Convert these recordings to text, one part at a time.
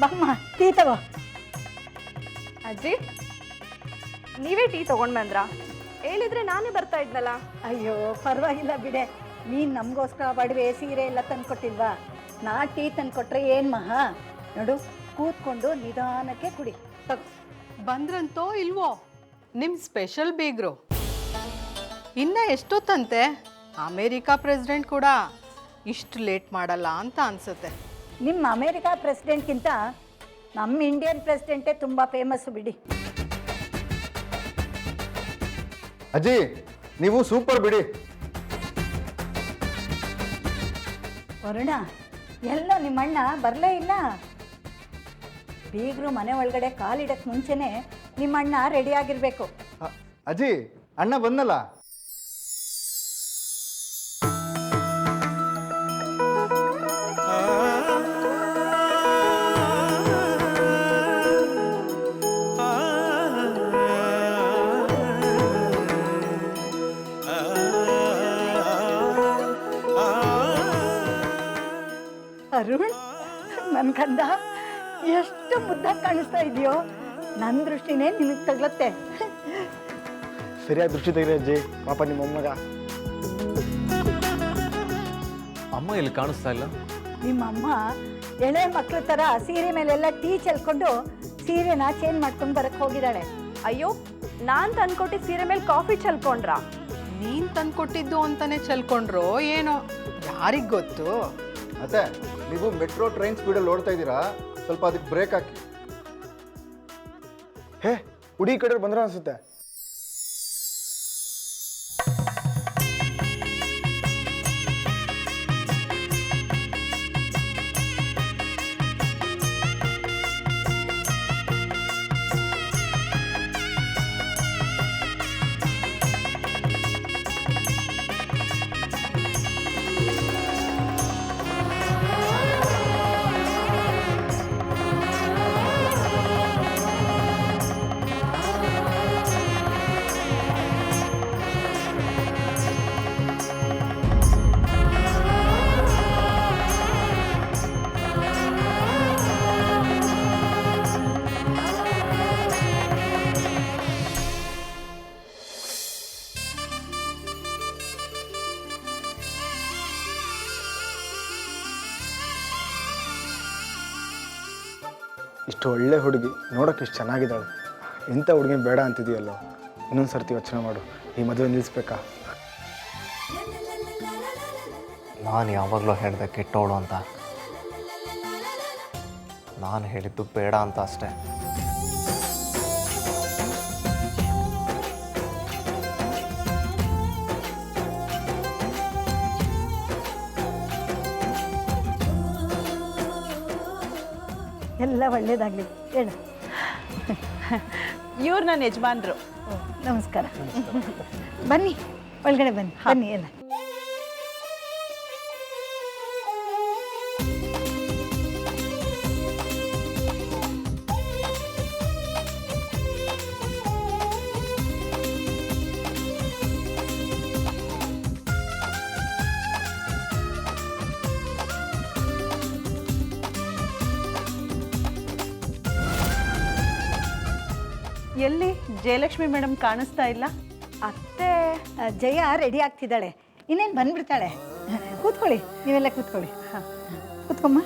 ಬಮ್ಮ tea ತಗೋ. ಅಜ್ಜಿ ನೀವೇ ಟೀ ತಗೊಂಡ್ ಬಂದ್ರಾ? ಹೇಳಿದ್ರೆ ನಾನೇ ಬರ್ತಾ ಇದ್ನಲ್ಲ. ಅಯ್ಯೋ ಪರವಾಗಿಲ್ಲ ಬಿಡೆ. ನೀನು ನಮಗೋಸ್ಕರ ಬಡವೆ ಸೀರೆ ಎಲ್ಲ ತಂದ್ಕೊಟ್ಟಿಲ್ವಾ? ನಾ ಟೀ ತಂದ್ಕೊಟ್ರೆ ಏನು ಮಹಾ? ನೋಡು ಕೂತ್ಕೊಂಡು ನಿಧಾನಕ್ಕೆ ಕುಡಿ. ತಗೋ ಬಂದ್ರಂತೋ ಇಲ್ವೋ? ನಿಮ್ಮ ಸ್ಪೆಷಲ್ ಬೀಗ್ರು. ಇನ್ನ ಎಷ್ಟೊತ್ತಂತೆ? ಅಮೇರಿಕಾ ಪ್ರೆಸಿಡೆಂಟ್ ಕೂಡ ಇಷ್ಟು ಲೇಟ್ ಮಾಡಲ್ಲ ಅಂತ ಅನ್ಸುತ್ತೆ. ನಿಮ್ಮ ಅಮೇರಿಕಾ ಪ್ರೆಸಿಡೆಂಟ್ಗಿಂತ ನಮ್ಮ ಇಂಡಿಯನ್ ಪ್ರೆಸಿಡೆಂಟೇ ತುಂಬ ಫೇಮಸ್ ಬಿಡಿ. ಅಜ್ಜಿ ನೀವು ಸೂಪರ್ ಬಿಡಿ. ವರುಣ ಎಲ್ಲೋ ನಿಮ್ಮಣ್ಣ ಬರಲೇ ಇಲ್ಲ. ಬೀಗರು ಮನೆ ಒಳಗಡೆ ಕಾಲಿಡಕ್ಕೆ ಮುಂಚೆನೇ ನಿಮ್ಮಣ್ಣ ರೆಡಿಯಾಗಿರಬೇಕು ಆಗಿರಬೇಕು. ಅಜ್ಜಿ ಅಣ್ಣ ಬಂದಲ್ಲ? ಕಾಣಿಸ್ತಾ ಇದೆಯೋ? ನನ್ನ ದೃಷ್ಟಿನೇ ನಿನಗೆ ತಗ್ಲತ್ತೆ. ಸರಿಯಾದ ದೃಷ್ಟಿ ತೆಗೆದ ಅಜ್ಜಿ ಪಾಪ ನಿಮ್ಮ ಮೊಮ್ಮಗ. ಅಮ್ಮ ಇಲ್ಲಿ ಕಾಣಿಸ್ತಾ ಇಲ್ಲ? ನಿಮ್ಮಮ್ಮ ಎಳೆ ಮಕ್ಳ ಥರ ಸೀರೆ ಮೇಲೆಲ್ಲ ಟೀ ಚೆಲ್ಕೊಂಡು ಸೀರೆನ ಚೇಂಜ್ ಮಾಡ್ಕೊಂಡು ಬರಕ್ಕೆ ಹೋಗಿದ್ದಾಳೆ. ಅಯ್ಯೋ ನಾನ್ ತಂದ್ಕೊಟ್ಟಿದ್ದ ಸೀರೆ ಮೇಲೆ ಕಾಫಿ ಚಲ್ಕೊಂಡ್ರಾ? ನೀನ್ ತಂದ್ಕೊಟ್ಟಿದ್ದು ಅಂತಾನೆ ಚಲ್ಕೊಂಡ್ರೋ ಏನೋ? ಯಾರಿಗ್ ಗೊತ್ತು? ಮತ್ತೆ ನೀವು ಮೆಟ್ರೋ ಟ್ರೈನ್ ಸ್ಪೀಡಲ್ಲಿ ಓಡ್ತಾ ಇದ್ದೀರಾ? ಸ್ವಲ್ಪ ಅದಕ್ಕೆ ಬ್ರೇಕ್ ಹಾಕಿ. ಹೇ ಹುಡುಗಿ ಕಡೆಯವ್ರು ಬಂದ್ರ ಅನ್ಸುತ್ತೆ. ಇಷ್ಟು ಒಳ್ಳೆ ಹುಡುಗಿ ನೋಡೋಕೆ ಇಷ್ಟು ಚೆನ್ನಾಗಿದ್ದಾಳೆ. ಇಂಥ ಹುಡುಗಿ ಬೇಡ ಅಂತಿದೆಯಲ್ಲೋ ಇನ್ನೊಂದು ಸರ್ತಿ ಯೋಚನೆ ಮಾಡು. ಈ ಮದುವೆ ನಿಲ್ಲಿಸ್ಬೇಕಾ ನಾನು ಯಾವಾಗಲೂ ಹೇಳಿದೆ ಕೆಟ್ಟೋಳು ಅಂತ. ನಾನು ಹೇಳಿದ್ದು ಬೇಡ ಅಂತ ಅಷ್ಟೇ. ಒಳ್ಳೇದಾಗಲಿ. ಹೇಳ. ಇವ್ರು ನನ್ನ ಯಜಮಾನ್ರು. ನಮಸ್ಕಾರ. ಬನ್ನಿ ಒಳಗಡೆ ಬನ್ನಿ. ಬನ್ನಿ ಎಲ್ಲ. ಜಯಲಕ್ಷ್ಮಿ ಮೇಡಮ್ ಕಾಣಿಸ್ತಾ ಇಲ್ಲ? ಅತ್ತೆ ಜಯ ರೆಡಿ ಆಗ್ತಿದ್ದಾಳೆ. ಇನ್ನೇನು ಬಂದ್ಬಿಡ್ತಾಳೆ? ಕೂತ್ಕೊಳ್ಳಿ ನೀವೆಲ್ಲ ಕೂತ್ಕೊಳ್ಳಿ. ಹಾಂ. ಕೂತ್ಕೊಮ್ಮ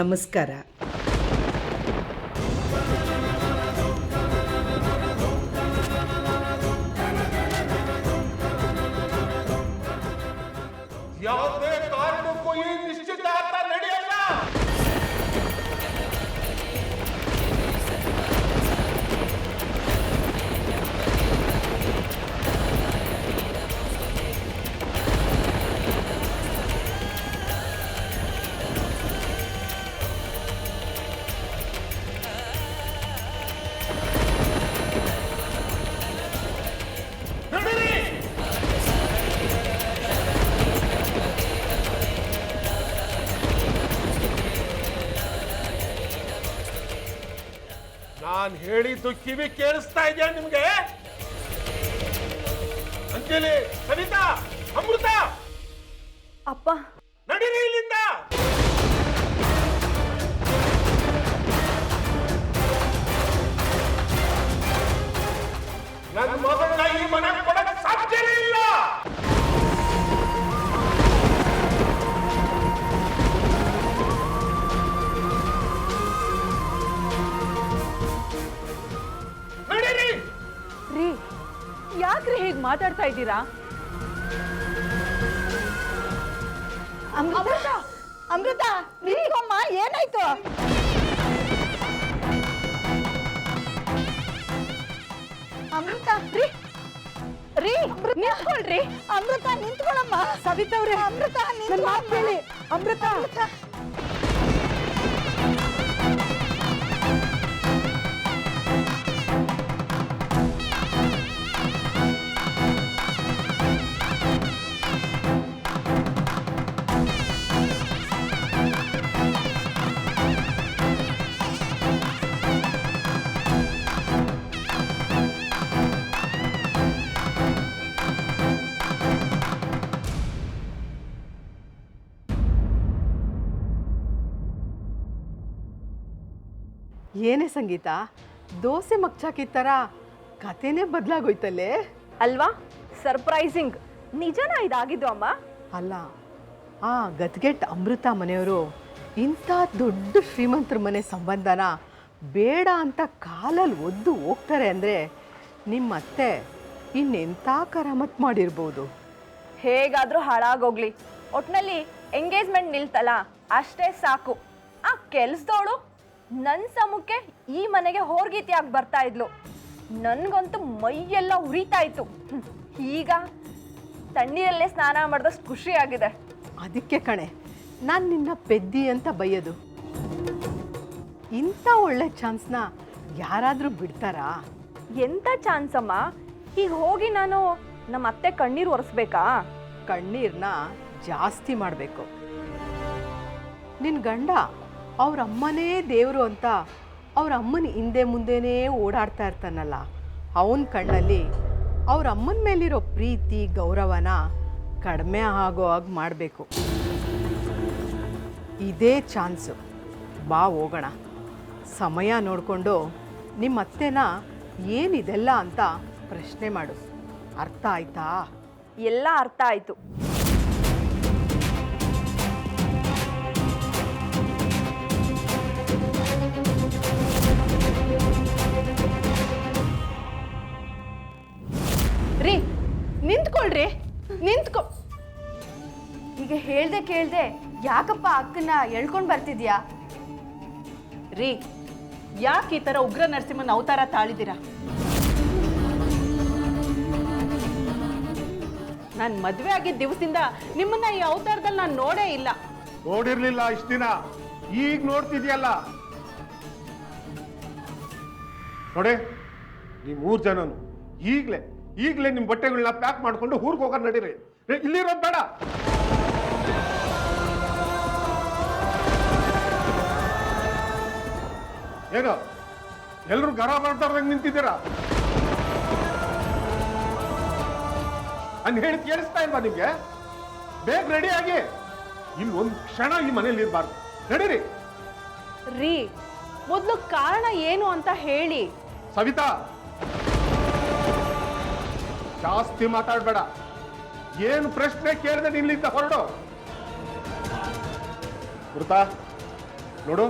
ನಮಸ್ಕಾರ. ನಾನ್ ಹೇಳಿದ್ದು ಕಿವಿ ಕೇಳಿಸ್ತಾ ಇದೆಯಾ ನಿಮ್ಗೆ? ಅಂಜಲಿ ಸವಿತಾ ಅಮೃತ! ಅಪ್ಪ. ನಡೀರಿ ಹೀಗೆ ಮಾತಾಡ್ತಾ ಇದ್ದೀರಾ? ಅಮೃತ ಅಮೃತ! ನಿಂತ್ಕೊಮ್ಮ ಏನಾಯ್ತು? ಅಮೃತ ರೀ ರೀ ನಿಂತ್ಕೊಳ್ರಿ. ಅಮೃತ ನಿಂತ್ಕೊಳಮ್ಮ. ಸವಿತವ್ರೆ ಅಮೃತ ಮಾತು ಕೇಳಿ. ಅಮೃತ! ಅಮೃತ ಏನೇ ಸಂಗೀತ ದೋಸೆ ಮಗ್ಚಾಕಿದ ಥರ ಕಥೆನೇ ಬದಲಾಗೋಯ್ತಲ್ಲೇ? ಅಲ್ವಾ? ಸರ್ಪ್ರೈಸಿಂಗ್ ನಿಜನ ಇದಾಗಿದ್ದು ಅಮ್ಮ? ಅಲ್ಲ ಆ ಗದ್ಗೆಟ್ ಅಮೃತ ಮನೆಯವರು ಇಂಥ ದೊಡ್ಡ ಶ್ರೀಮಂತರ ಮನೆ ಸಂಬಂಧನ ಬೇಡ ಅಂತ ಕಾಲಲ್ಲಿ ಒದ್ದು ಹೋಗ್ತಾರೆ ಅಂದರೆ ನಿಮ್ಮ ಅತ್ತೆ ಇನ್ನೆಂಥ ಕರಾಮತ್ ಮಾಡಿರ್ಬೋದು. ಹೇಗಾದರೂ ಹಾಳಾಗೋಗ್ಲಿ. ಒಟ್ನಲ್ಲಿ ಎಂಗೇಜ್ಮೆಂಟ್ ನಿಲ್ತಲ್ಲ ಅಷ್ಟೇ ಸಾಕು. ಆ ಕೆಲ್ಸದವಳು ನನ್ನ ಸಮಕ್ಕೆ ಈ ಮನೆಗೆ ಹೋರ್ಗೀತಿಯಾಗಿ ಬರ್ತಾ ಇದ್ಲು. ನನಗಂತೂ ಮೈಯೆಲ್ಲ ಉರಿತಾ ಇತ್ತು. ಈಗ ತಣ್ಣೀರಲ್ಲೇ ಸ್ನಾನ ಮಾಡಿದಷ್ಟು ಖುಷಿಯಾಗಿದೆ ಅದಕ್ಕೆ ಕಣೆ ನಾನು ನಿನ್ನ ಪೆದ್ದಿ ಅಂತ ಬೈಯೋದು. ಇಂಥ ಒಳ್ಳೆ ಚಾನ್ಸ್ನ ಯಾರಾದರೂ ಬಿಡ್ತಾರಾ? ಎಂಥ ಚಾನ್ಸ್ ಅಮ್ಮ ಈಗ ಹೋಗಿ ನಾನು ನಮ್ಮ ಅತ್ತೆ ಕಣ್ಣೀರು ಒರೆಸ್ಬೇಕಾ? ಕಣ್ಣೀರನ್ನ ಜಾಸ್ತಿ ಮಾಡಬೇಕು. ನಿನ್ನ ಗಂಡ ಅವ್ರ ಅಮ್ಮನೇ ದೇವರು ಅಂತ ಅವ್ರ ಅಮ್ಮನ ಹಿಂದೆ ಮುಂದೆನೇ ಓಡಾಡ್ತಾ ಇರ್ತಾನಲ್ಲ, ಅವನ ಕಣ್ಣಲ್ಲಿ ಅವ್ರ ಅಮ್ಮನ ಮೇಲಿರೋ ಪ್ರೀತಿ, ಗೌರವನ ಕಡಿಮೆ ಆಗೋ ಹಾಗೆ ಮಾಡಬೇಕು. ಇದೇ ಚಾನ್ಸು. ಬಾ, ಹೋಗೋಣ. ಸಮಯ ನೋಡಿಕೊಂಡು ನಿಮ್ಮ ಅತ್ತೆನ ಏನಿದೆಲ್ಲ ಅಂತ ಪ್ರಶ್ನೆ ಮಾಡು. ಅರ್ಥ ಆಯ್ತಾ? ಎಲ್ಲ ಅರ್ಥ ಆಯ್ತು. ಕೇಳ್ದೆ ಯಾಕಪ್ಪ ಅಕ್ಕನ ಎಳ್ಕೊಂಡು ಬರ್ತಿದ್ಯಾ? ರೀ ಯಾಕೆ ಈ ಥರ ಉಗ್ರ ನರಸಿಂಹನ ಅವತಾರ ತಾಳಿದ್ದೀರಾ? ನಾನು ಮದುವೆ ಆಗಿದ್ದ ದಿವಸದಿಂದ ನಿಮ್ಮನ್ನ ಈ ಅವತಾರದಲ್ಲಿ ನಾನು ನೋಡೇ ಇಲ್ಲ. ನೋಡಿರ್ಲಿಲ್ಲ ಇಷ್ಟ ದಿನ. ಈಗ ನೋಡ್ತಿದ್ಯಲ್ಲ. ನೋಡಿ ನೀವು ಮೂರು ಜನನು ಈಗಲೇ ಈಗಲೇ ನಿಮ್ಮ ಬಟ್ಟೆಗಳನ್ನ ಪ್ಯಾಕ್ ಮಾಡ್ಕೊಂಡು ಊರಿಗೆ ಹೋಗೋದು ನಡೀರಿ. ಏ, ಇಲ್ಲಿರೋದು ಬೇಡ. ಏನು? ಎಲ್ಲರೂ ಗರ ಮಾಡ್ತಾರ್ದಂಗೆ ನಿಂತಿದ್ದೀರಾ? ನಾನು ಹೇಳಿ ಕೇಳಿಸ್ತಾ ಇಲ್ವಾ ನಿಮ್ಗೆ? ಬೇಗ ರೆಡಿ ಆಗಿ. ಇಲ್ಲಿ ಒಂದು ಕ್ಷಣ ಈ ಮನೇಲಿ ಇರಬಾರ್ದು. ನಡೀರಿ ರೀ? ಮೊದಲು ಕಾರಣ ಏನು ಅಂತ ಹೇಳಿ. ಸವಿತಾ! ಜಾಸ್ತಿ ಮಾತಾಡ್ಬೇಡ. ಏನು ಪ್ರಶ್ನೆ ಕೇಳಿದೆ ನಿಲ್ಲಿಂದ ಹೊರಡು. ಗುರುತಾ ನೋಡು.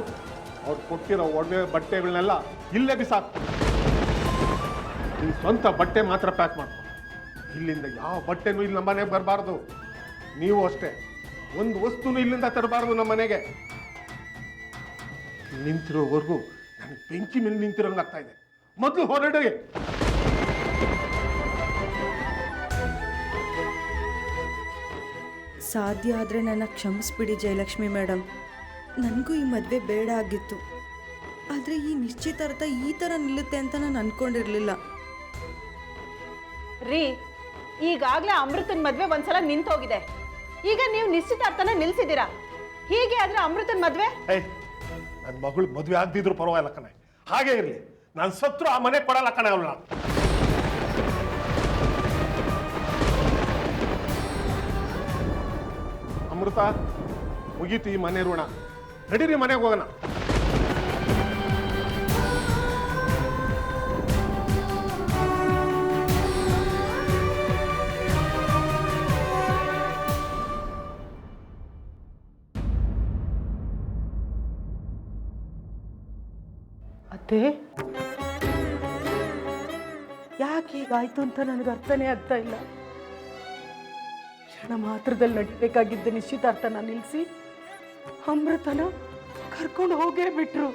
ಅವ್ರು ಕೊಟ್ಟಿರೋ ಒಡವೆ ಬಟ್ಟೆಗಳನ್ನೆಲ್ಲ ಇಲ್ಲೇ ಬಿಸಾಕ್ ನಿನ್ನ ಸ್ವಂತ ಬಟ್ಟೆ ಮಾತ್ರ ಪ್ಯಾಕ್ ಮಾಡ್ಕೊ. ಇಲ್ಲಿಂದ ಯಾವ ಬಟ್ಟೆನೂ ಇಲ್ಲಿ ನಮ್ಮ ಮನೆಗೆ ಬರಬಾರ್ದು. ನೀವು ಅಷ್ಟೇ. ಒಂದು ವಸ್ತುನೂ ಇಲ್ಲಿಂದ ತರಬಾರ್ದು ನಮ್ಮ ಮನೆಗೆ. ನಿಂತಿರೋವರೆಗೂ ನನಗೆ ಬೆಂಕಿ ಮೇಲೆ ನಿಂತಿರೋಂಗೆ ಆಗ್ತಾ ಇದೆ. ಮೊದಲು ಹೊರಡಿ. ಸಾಧ್ಯ ಆದರೆ ನನ್ನ ಕ್ಷಮಿಸ್ಬಿಡಿ ಜಯಲಕ್ಷ್ಮಿ ಮೇಡಮ್ ನನಗೂ ಈ ಮದುವೆ ಬೇಡ ಆಗಿತ್ತು. ಆದರೆ ಈ ನಿಶ್ಚಿತಾರ್ಥ ಈ ಥರ ನಿಲ್ಲುತ್ತೆ ಅಂತ ನಾನು ಅಂದ್ಕೊಂಡಿರಲಿಲ್ಲ ರೀ ಈಗಾಗಲೇ ಅಮೃತನ ಮದುವೆ ಒಂದ್ಸಲ ನಿಂತೋಗಿದೆ. ಈಗ ನೀವು ನಿಶ್ಚಿತಾರ್ಥನ ನಿಲ್ಸಿದ್ದೀರಾ? ಹೀಗೆ ಆದ್ರೆ ಅಮೃತನ ಮದುವೆ? ಏಯ್ ನನ್ನ ಮಗಳು ಮದುವೆ ಆಗದಿದ್ರು ಪರವಾಗಿಲ್ಲ ಕಣೆ. ಹಾಗೆ ಇರಲಿ. ನಾನು ಸತ್ರು ಆ ಮನೆ ಕೊಡಲ್ಲ ಕಣೆ ಅವಳ ಅಮೃತ ಮುಗೀತು ಈ ಮನೆ ಋಣ. ನಡೀರಿ, ಮನೆಗೆ ಹೋಗೋಣ. ಅತ್ತೆ? ಯಾಕೆ ಹೀಗಾಯ್ತು ಅಂತ ನನಗೆ ಅರ್ಥನೇ ಆಗ್ತಾ ಇಲ್ಲ. ಕ್ಷಣ ಮಾತ್ರದಲ್ಲಿ ನಡೀಬೇಕಾಗಿದ್ದ ನಿಶ್ಚಿತಾರ್ಥ ನಾನು ನಿಲ್ಲಿಸಿ ಅಮೃತನ ಕರ್ಕೊಂಡು ಹೋಗೇ ಬಿಟ್ರು.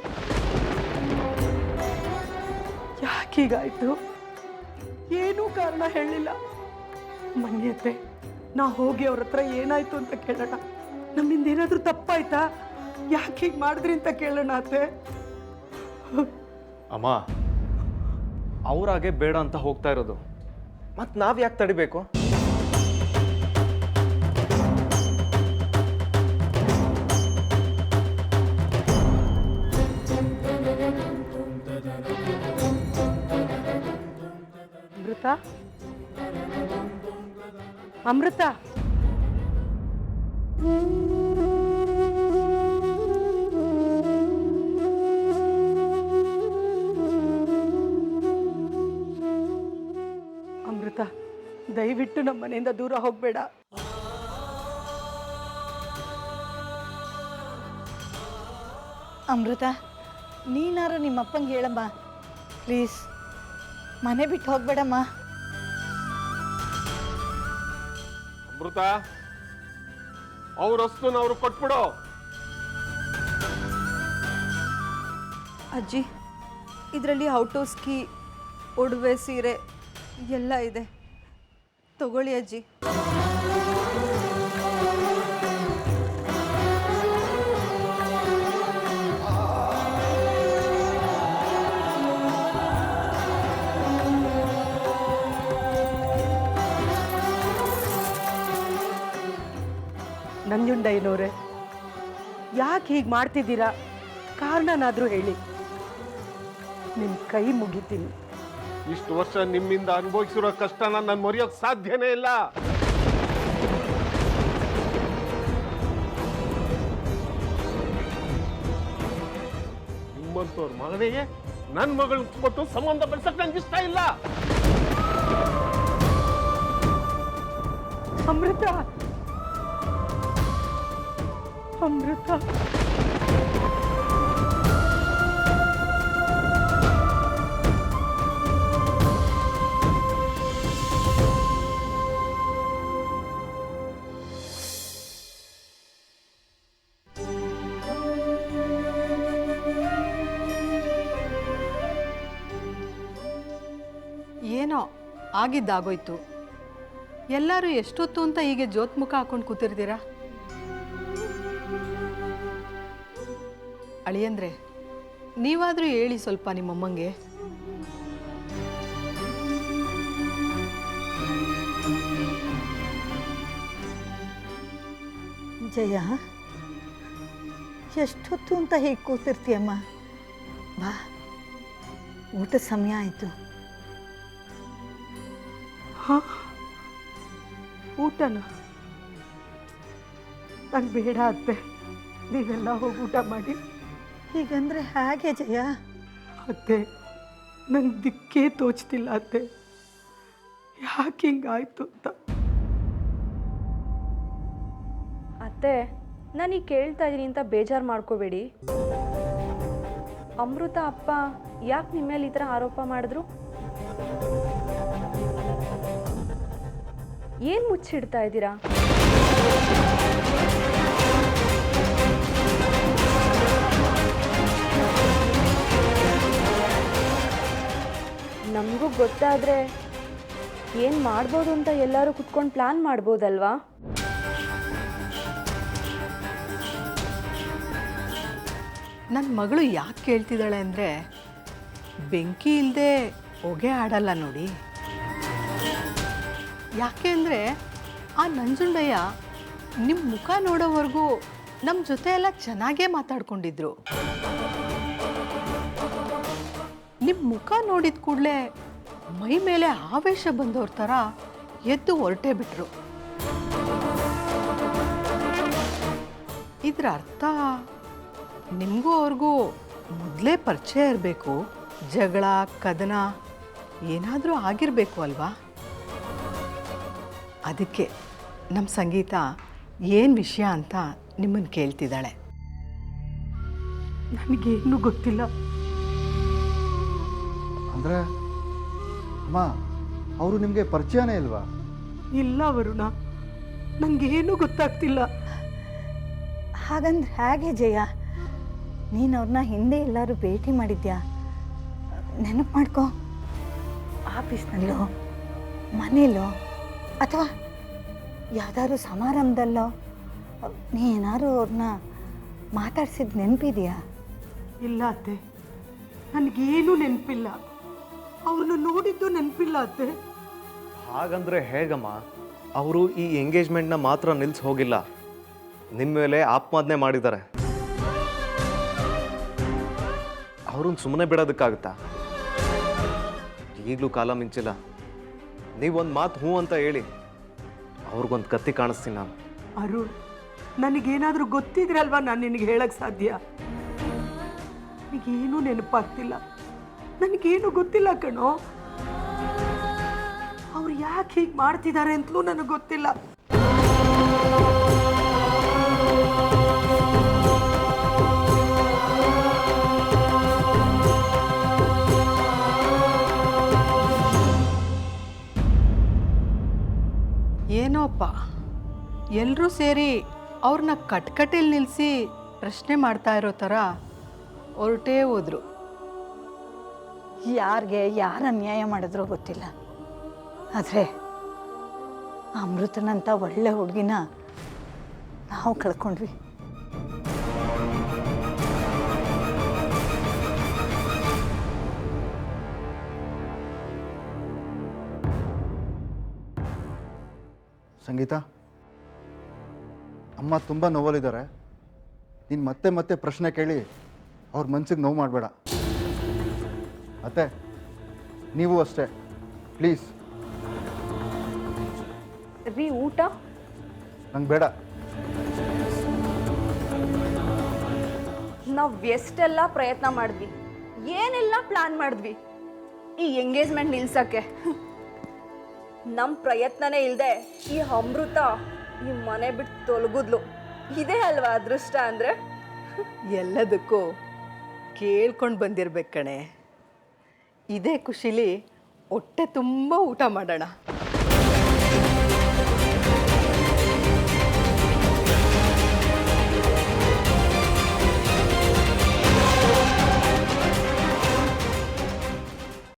ಯಾಕೀಗಾಯ್ತು ಏನೂ ಕಾರಣ ಹೇಳಿಲ್ಲ. ಮನ್ಯತೆ ನಾ ಹೋಗಿ ಅವ್ರ ಹತ್ರ ಏನಾಯ್ತು ಅಂತ ಕೇಳೋಣ. ನಮ್ಮಿಂದ ಏನಾದರೂ ತಪ್ಪಾಯ್ತಾ? ಯಾಕೆ ಹೀಗೆ ಮಾಡಿದ್ರಿ ಅಂತ ಕೇಳೋಣ ಅತ್ತೆ. ಅಮ್ಮ, ಅವ್ರಾಗೆ ಬೇಡ ಅಂತ ಹೋಗ್ತಾ ಇರೋದು. ಮತ್ತೆ ನಾವು ಯಾಕೆ ತಡಿಬೇಕು? ಅಮೃತ? ಅಮೃತ? ಅಮೃತ ದಯವಿಟ್ಟು ನಮ್ಮ ಮನೆಯಿಂದ ದೂರ ಹೋಗಬೇಡ. ಅಮೃತ ನೀನಾರು ನಿಮ್ಮಪ್ಪಂಗೆ ಹೇಳಮ್ಮ. ಪ್ಲೀಸ್. ಮನೆ ಬಿಟ್ಟು ಹೋಗ್ಬೇಡಮ್ಮ. ಅಮೃತ ಅವ್ರ ಅವ್ರು ಕೊಟ್ಬಿಡು. ಅಜ್ಜಿ ಇದರಲ್ಲಿ ಔಟ್ ಹೌಸ್ ಕೀ ಒಡವೆ ಸೀರೆ ಎಲ್ಲ ಇದೆ. ತಗೊಳ್ಳಿ ಅಜ್ಜಿ. ನಂಜುಂಡಯ್ಯನವ್ರೆ ಯಾಕೆ ಹೀಗೆ ಮಾಡ್ತಿದ್ದೀರಾ? ಕಾರಣನಾದರೂ ಹೇಳಿ. ನಿಮ್ಮ ಕೈ ಮುಗಿತೀನಿ. ಇಷ್ಟು ವರ್ಷ ನಿಮ್ಮಿಂದ ಅನುಭವಿಸಿರೋ ಕಷ್ಟನ ನಾನು ಮರೆಯೋಕ್ ಸಾಧ್ಯನೇ ಇಲ್ಲ. ನಿಮ್ಮಂತವ್ರ ಮಗನಿಗೆ ನನ್ನ ಮಗಳು ಕೊಟ್ಟು ಸಂಬಂಧ ಬೆಳೆಸಕ್ ನಂಗೆ ಇಷ್ಟ ಇಲ್ಲ. ಅಮೃತ! ಅಮೃತ. ಏನೋ ಆಗಿದ್ದಾಗೋಯ್ತು. ಎಲ್ಲರೂ ಎಷ್ಟೊತ್ತು ಅಂತ ಹೀಗೆ ಜೋತ್ಮುಖ ಹಾಕೊಂಡು ಕೂತಿರ್ತೀರಾ? ಅಳಿಯಂದ್ರೆ ನೀವಾದರೂ ಹೇಳಿ ಸ್ವಲ್ಪ ನಿಮ್ಮಮ್ಮಂಗೆ. ಜಯ ಎಷ್ಟೊತ್ತು ಅಂತ ಹೇಗೆ ಕೂತಿರ್ತೀಯಮ್ಮ? ಬಾ ಊಟ ಸಮಯ ಆಯಿತು. ಹಾಂ ಊಟನ? ನಂಗೆ ಬೇಡ ಅತ್ತೆ. ನೀವೆಲ್ಲ ಹೋಗಿ ಊಟ ಮಾಡಿ. ಹೀಗಂದ್ರೆ ಹೇಗೆ ಜಯ. ಅತ್ತೆ ನಂಗೆ ದಿಕ್ಕೇ ತೋಚ್ತಿಲ್ಲ ಅತ್ತೆ. ಯಾಕೆ ಹಿಂಗಾಯ್ತು ಅಂತ. ಅತ್ತೆ ನಾನು ಈಗ ಕೇಳ್ತಾ ಇದ್ದೀನಿ ಅಂತ ಬೇಜಾರು ಮಾಡ್ಕೋಬೇಡಿ. ಅಮೃತ ಅಪ್ಪ ಯಾಕೆ ನಿಮ್ಮ ಮೇಲೆ ಈ ಥರ ಆರೋಪ ಮಾಡಿದ್ರು? ಏನು ಮುಚ್ಚಿಡ್ತಾ ಇದ್ದೀರಾ ನಮಗೂ ಗೊತ್ತಾದರೆ ಏನು ಮಾಡ್ಬೋದು ಅಂತ ಎಲ್ಲರೂ ಕುತ್ಕೊಂಡು ಪ್ಲ್ಯಾನ್ ಮಾಡ್ಬೋದಲ್ವಾ? ನನ್ನ ಮಗಳು ಯಾಕೆ ಕೇಳ್ತಿದ್ದಾಳೆ ಅಂದರೆ ಬೆಂಕಿ ಇಲ್ಲದೆ ಹೊಗೆ ಆಡಲ್ಲ ನೋಡಿ. ಯಾಕೆ ಅಂದರೆ ಆ ನಂಜುಂಡಯ್ಯ ನಿಮ್ಮ ಮುಖ ನೋಡೋವರೆಗೂ ನಮ್ಮ ಜೊತೆ ಎಲ್ಲ ಚೆನ್ನಾಗೇ ಮಾತಾಡ್ಕೊಂಡಿದ್ರು. ನಿಮ್ಮ ಮುಖ ನೋಡಿದ ಕೂಡಲೇ ಮೈ ಮೇಲೆ ಆವೇಶ ಬಂದವ್ರ ಥರ ಎದ್ದು ಹೊರಟೇ ಬಿಟ್ರು. ಇದ್ರ ಅರ್ಥ, ನಿಮಗೂ ಅವ್ರಿಗೂ ಮೊದಲೇ ಪರಿಚಯ ಇರಬೇಕು, ಜಗಳ, ಕದನ ಏನಾದರೂ ಆಗಿರಬೇಕು ಅಲ್ವಾ? ಅದಕ್ಕೆ ನಮ್ಮ ಸಂಗೀತ ಏನು ವಿಷಯ ಅಂತ ನಿಮ್ಮನ್ನು ಕೇಳ್ತಿದ್ದಾಳೆ. ನನಗೇನು ಗೊತ್ತಿಲ್ಲ. ಅಂದರೆ ಅಮ್ಮ ಅವರು ನಿಮಗೆ ಪರಿಚಯನೇ ಇಲ್ವಾ? ಇಲ್ಲ ವರುಣ ಏನು ಗೊತ್ತಾಗ್ತಿಲ್ಲ. ಹಾಗಂದ್ರೆ ಹೇಗೆ ಜಯ? ನೀನು ಅವ್ರನ್ನ ಹಿಂದೆ ಎಲ್ಲರೂ ಭೇಟಿ ಮಾಡಿದ್ಯಾ? ನೆನಪು ಮಾಡ್ಕೋ. ಆಫೀಸ್ನಲ್ಲೋ ಮನೇಲೋ ಅಥವಾ ಯಾವ್ದಾದ್ರು ಸಮಾರಂಭದಲ್ಲೋ ನೀ ಏನಾದ್ರು ಅವ್ರನ್ನ ಮಾತಾಡ್ಸಿದ ನೆನಪಿದೆಯಾ? ಇಲ್ಲ ಅತ್ತೆ ನನಗೇನು ನೆನಪಿಲ್ಲ. ಅವ್ರನ್ನ ನೋಡಿದ್ದು ನೆನಪಿಲ್ಲ ಅತ್ತೆ ಹಾಗಂದ್ರೆ ಹೇಗಮ್ಮ? ಅವರು ಈ ಎಂಗೇಜ್ಮೆಂಟ್ನ ಮಾತ್ರ ನಿಲ್ಸಿ ಹೋಗಿಲ್ಲ. ನಿಮ್ಮ ಮೇಲೆ ಆತ್ಮಾದನೆ ಮಾಡಿದ್ದಾರೆ. ಅವ್ರನ್ನ ಸುಮ್ಮನೆ ಬಿಡೋದಕ್ಕಾಗುತ್ತಾ? ಈಗಲೂ ಕಾಲ ಮಿಂಚಿಲ್ಲ. ನೀವೊಂದು ಮಾತು ಹ್ಞೂ ಅಂತ ಹೇಳಿ. ಅವ್ರಿಗೊಂದು ಕತ್ತಿ ಕಾಣಿಸ್ತೀನಿ ನಾನು. ಅರುಣ್ ನನಗೇನಾದರೂ ಗೊತ್ತಿದ್ರೆ ಅಲ್ವಾ ನಾನು ನಿನಗೆ ಹೇಳಕ್ಕೆ ಸಾಧ್ಯ? ನನಗೇನೂ ನೆನಪಾಗ್ತಿಲ್ಲ. ನನಗೇನು ಗೊತ್ತಿಲ್ಲ ಕಣೋ. ಅವ್ರು ಯಾಕೆ ಹೀಗೆ ಮಾಡ್ತಿದ್ದಾರೆ ಅಂತಲೂ ನನಗೆ ಗೊತ್ತಿಲ್ಲ. ಏನೋಪ್ಪ ಎಲ್ಲರೂ ಸೇರಿ ಅವ್ರನ್ನ ಕಟ್ಕಟೆಯಲ್ಲಿ ನಿಲ್ಲಿಸಿ ಪ್ರಶ್ನೆ ಮಾಡ್ತಾ ಇರೋ ಥರ ಹೊರಟೇ ಹೋದ್ರು. ಯಾರಿಗೆ ಯಾರು ಅನ್ಯಾಯ ಮಾಡಿದ್ರೋ ಗೊತ್ತಿಲ್ಲ. ಆದರೆ ಅಮೃತನಂಥ ಒಳ್ಳೆ ಹುಡುಗಿನ ನಾವು ಕಳ್ಕೊಂಡ್ವಿ. ಸಂಗೀತ, ಅಮ್ಮ ತುಂಬ ನೋವಲ್ಲಿದ್ದಾರೆ. ನೀನು ಮತ್ತೆ ಮತ್ತೆ ಪ್ರಶ್ನೆ ಕೇಳಿ ಅವ್ರ ಮನ್ಸಿಗೆ ನೋವು ಮಾಡಬೇಡ. ಅತ್ತೆ ನೀವು ಅಷ್ಟೇ. ಪ್ಲೀಸ್. ರೀ ಊಟ? ನಂಗೆ ಬೇಡ. ನಾವು ಎಷ್ಟೆಲ್ಲ ಪ್ರಯತ್ನ ಮಾಡಿದ್ವಿ ಏನೆಲ್ಲ ಪ್ಲಾನ್ ಮಾಡಿದ್ವಿ ಈ ಎಂಗೇಜ್ಮೆಂಟ್ ನಿಲ್ಸಕ್ಕೆ. ನಮ್ಮ ಪ್ರಯತ್ನನೇ ಇಲ್ಲದೆ ಈ ಅಮೃತ ಈ ಮನೆ ಬಿಟ್ಟು ತೊಲಗುದ್ಲು. ಇದೇ ಅಲ್ವಾ ಅದೃಷ್ಟ ಅಂದರೆ? ಎಲ್ಲದಕ್ಕೂ ಕೇಳ್ಕೊಂಡು ಬಂದಿರ್ಬೇಕು ಕಣೆ. ಇದೇ ಖುಷಿಲಿ ಹೊಟ್ಟೆ ತುಂಬ ಊಟ ಮಾಡೋಣ.